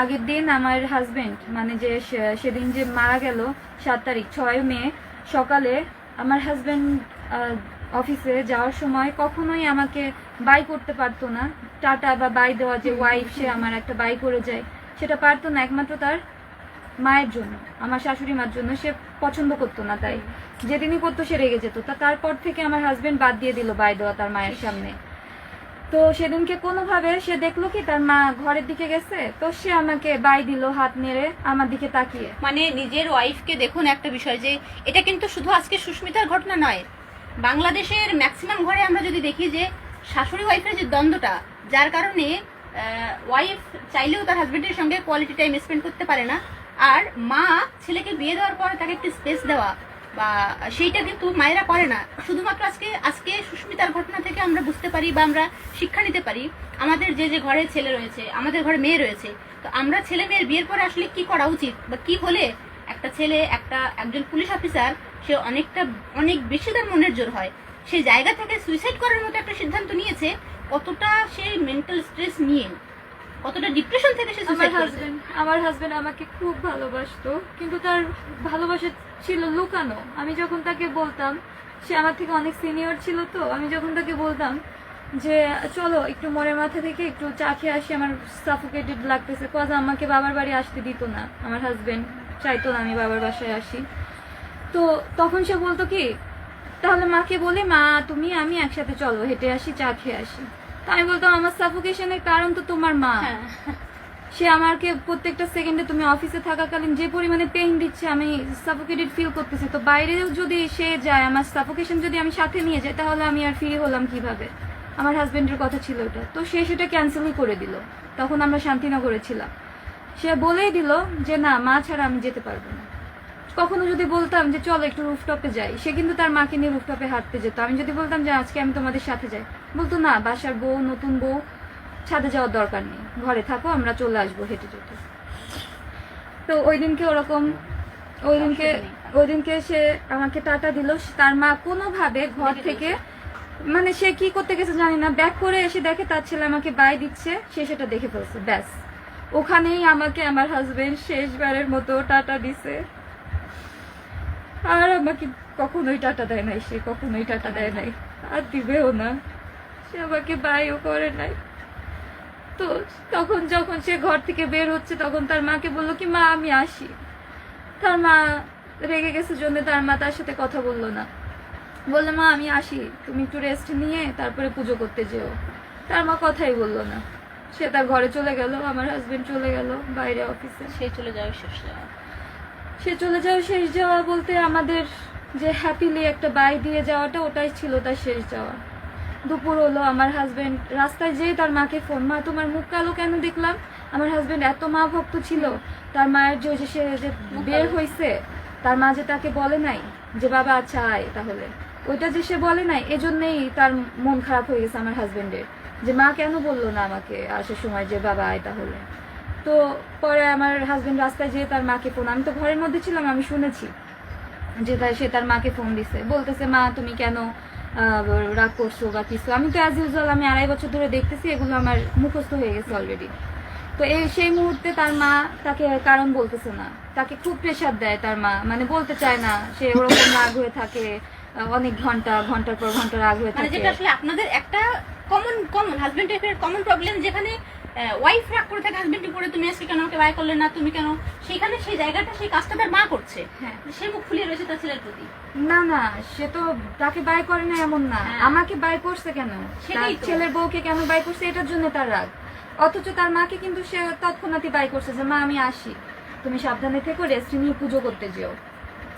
আগের দিন আমার হাজবেন্ড মানে যে সেদিন যে মারা গেল সাত তারিখ ছয় মে সকালে আমার হাজবেন্ড অফিসে যাওয়ার সময় কখনোই আমাকে বাই করতে পারতো না। টাটা বা বাই দেওয়া যে ওয়াইফ সে আমার একটা বাই করে যায়। সেটা পারতো না একমাত্র তার মায়ের জন্য আমার শাশুড়ি মার জন্য সে পছন্দ করতো না তাই। যেদিনই করতো সে রেগে যেত। তা তারপর থেকে আমার হাজবেন্ড বাদ দিয়ে দিল বাই দেওয়া তার মায়ের সামনে। তো সেদিনকে কোনোভাবে সে দেখল কি তার মা ঘরের দিকে গেছে, তো সে আমাকে বাই দিল হাত নেড়ে আমার দিকে তাকিয়ে। মানে নিজের ওয়াইফকে দেখুন একটা বিষয় যে, এটা কিন্তু শুধু আজকে সুস্মিতার ঘটনা নয়। বাংলাদেশের ম্যাক্সিমাম ঘরে আমরা যদি দেখি যে, শাশুড়ি ওয়াইফের যে দ্বন্দ্বটা, যার কারণে ওয়াইফ চাইলেও তার হাজবেন্ডের সঙ্গে কোয়ালিটি টাইম স্পেন্ড করতে পারে না, আর মা ছেলেকে বিয়ে দেওয়ার পর তাকে একটু স্পেস দেওয়া বা সেইটা কিন্তু মায়েরা করে না। শুধুমাত্র আজকে আজকে সুস্মিতার ঘটনা থেকে আমরা বুঝতে পারি বা আমরা শিক্ষা নিতে পারি আমাদের যে যে ঘরে ছেলে রয়েছে আমাদের ঘরে মেয়ে রয়েছে তো আমরা ছেলে মেয়ের বিয়ের পরে আসলে কি করা উচিত বা কি হলে একটা ছেলে একটা একজন পুলিশ অফিসার সে অনেকটা অনেক বেশি তার মনের জোর হয়। সেই জায়গা থেকে সুইসাইড করার মতো একটা সিদ্ধান্ত নিয়েছে কতটা সে মেন্টাল স্ট্রেস নিয়ে কতটা ডিপ্রেশন থেকে সে আমার হাজবেন্ড আমার হাজবেন্ড আমাকে খুব ভালোবাসতো কিন্তু তার ভালোবাসা ছিল লুকানো। আমি যখন তাকে বলতাম, সে আমার থেকে অনেক সিনিয়র ছিল তো, আমি যখন তাকে বলতাম যে, চলো একটু মনের মাথা থেকে একটু চা খেয়ে আসি, আমার সাফোকেটেড লাগতেছে, কজ আমাকে বাবার বাড়ি আসতে দিত না। আমার হাজবেন্ড চাইতো না আমি বাবার বাসায় আসি। তো তখন সে বলতো কি, তাহলে মাকে বলে, মা, তুমি, আমি একসাথে চলো, হেঁটে আসি, চা খেয়ে আসি। তো আমি বলতাম, আমার সাফোকেশনের কারণ তো তোমার মা। হ্যাঁ। সে আমাকে প্রত্যেকটা সেকেন্ডে তুমি অফিসে থাকাকালীন যে পরিমাণে পেইন দিচ্ছে, আমি সাফোকেটেড ফিল করতেছি। তো বাইরেও যদি সে যায়, আমার সাফোকেশন যদি আমি সাথে নিয়ে যাই, তাহলে আমি আর ফ্রি হলাম কীভাবে? আমার হাজবেন্ডের কথা ছিল ওটা তো সে সেটা ক্যান্সেলই করে দিল। তখন আমরা শান্তিনগরে ছিলাম। সে বলেই দিল যে, না, মা ছাড়া আমি যেতে পারব না। কখনো যদি বলতাম যে, চলো একটু রুফটপে যাই। সে কিন্তু তার মাকে নিয়ে রুফটপে হাঁটতে যেত। আমি যদি বলতাম যে, আজকে আমি তোমাদের সাথে যাই। বলতো, না, বাসার বউ, নতুন বউ ছাদে যাওয়ার দরকার নেই। ঘরে থাকো আমরা চলে আসব হেঁটে যেতে। তো ওই দিনকে ওরকম ওই দিনকে ওই দিনকে সে আমাকে টাটা দিল। তার মা কোনোভাবে ঘর থেকে মানে সে কি করতে গেছে জানি না। ব্যাক করে এসে দেখে তার ছেলে আমাকে বাই দিচ্ছে সে সেটা দেখে ফেলছে ব্যাস। ওখানেই আমাকে আমার হাজবেন্ড শেষবারের মতো টাটা দিছে। আর আমাকে কখনোই টাটা দেয় নাই সে কখনোই টাটা দেয় নাই। আর দিবেও না। সে আমাকে বাইও করে নাই। তো তখন যখন সে ঘর থেকে বের হচ্ছে তখন তার মাকে বলল কি মা আমি আসি। তার মা রেগে গেছে জন্য তার মা তার সাথে কথা বলল না। বলল মা আমি আসি। তুমি একটু রেস্ট নিয়ে তারপরে পুজো করতে যেও। তার মা কথাই বলল না। সে তার ঘরে চলে গেল আমার হাজবেন্ড চলে গেল বাইরে অফিসে সে চলে যাও শেষ যাওয়া। সে চলে যাও শেষ যাওয়া বলতে আমাদের যে হ্যাপিলি একটা বাই দিয়ে যাওয়াটা ওটাই ছিল তার শেষ যাওয়া। দুপুর হলো আমার হাজবেন্ড রাস্তায় যেয়ে তার মাকে ফোন মা তোমার মুখ কালো কেন দেখলাম? আমার হাজবেন্ড এত মা ভক্ত ছিল। তার মায়ের যে সে যে বের হয়েছে তার মা যে তাকে বলে নাই যে বাবা আচ্ছা আয় তাহলে। ওইটা যে সে বলে নাই এজন্যই তার মন খারাপ হয়ে গেছে আমার হাজবেন্ডের যে মা কেন বলল না আমাকে? আসার সময় যে বাবা আয় তাহলে। তো পরে আমার হাজবেন্ড রাস্তায় যেয়ে তার মাকে ফোন আমি তো ঘরের মধ্যে ছিলাম আমি শুনেছি যে তাই সে তার মাকে ফোন দিছে। বলতেছে মা তুমি কেন রাগ করছ বা কিছু। আমি তো অ্যাজ ইউজুয়াল আমি আড়াই বছর ধরে দেখতেছি এগুলো আমার মুখস্থ হয়ে গেছে অলরেডি তো এই সেই মুহূর্তে তার মা তাকে কারণ বলতেছে না। তাকে খুব প্রেশার দেয় তার মা। মানে বলতে চায় না সে ওরকম রাগ হয়ে থাকে অনেক ঘণ্টা ঘণ্টার পর ঘণ্টা রাগ হয়ে মানে থাকে। যেটা আসলে আপনাদের একটা কমন কমন হাজবেন্ড ওয়াইফের কমন প্রবলেম যেখানে ওয়াইফ রাগ করে থাকে হাজবেন্ড উপরে তুমি আজকে কেন আমাকে বাই করলে না? তুমি কেন? সেখানে সেই জায়গাটা সেই কাজটা তার মা করছে। হ্যাঁ। সে মুখ ফুলিয়ে রয়েছে তার ছেলের প্রতি। না না সে তো তাকে বাই করে না এমন না। হ্যাঁ। আমাকে বাই করছে কেন? সেটাই ছেলের বউকে কেন বাই করছে? এটার জন্য তার রাগ। অথচ তার মাকে কিন্তু সে তৎক্ষণাৎই বাই করছে যে মা আমি আসি। তুমি সাবধানে থেকো রেস্ট নিয়ে পুজো করতে যেও।